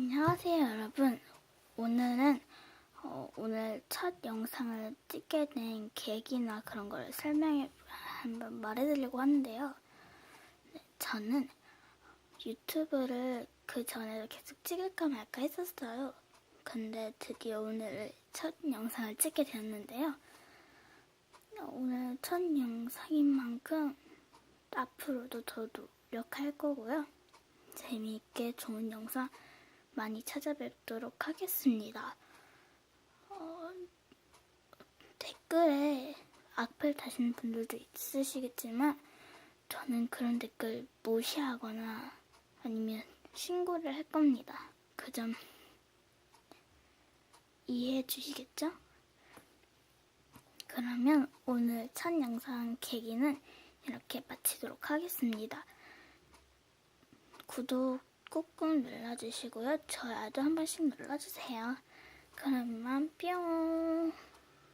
안녕하세요 여러분. 오늘은 어, 오늘 첫 영상을 찍게 된 계기나 그런 걸 설명해 한번 말해드리려고 하는데요. 네, 저는 유튜브를 그 전에도 계속 찍을까 말까 했었어요. 근데 드디어 오늘 첫 영상을 찍게 되었는데요. 오늘 첫 영상인 만큼 앞으로도 더 노력할 거고요. 재미있게 좋은 영상 많이 찾아뵙도록 하겠습니다. 어, 댓글에 악플 다시는 분들도 있으시겠지만 저는 그런 댓글 무시하거나 아니면 신고를 할 겁니다. 그 점 이해해 주시겠죠? 그러면 오늘 첫 영상 계기는 이렇게 마치도록 하겠습니다. 구독 꾹꾹 눌러주시고요. 좋아요도 한 번씩 눌러주세요. 그러면 뿅!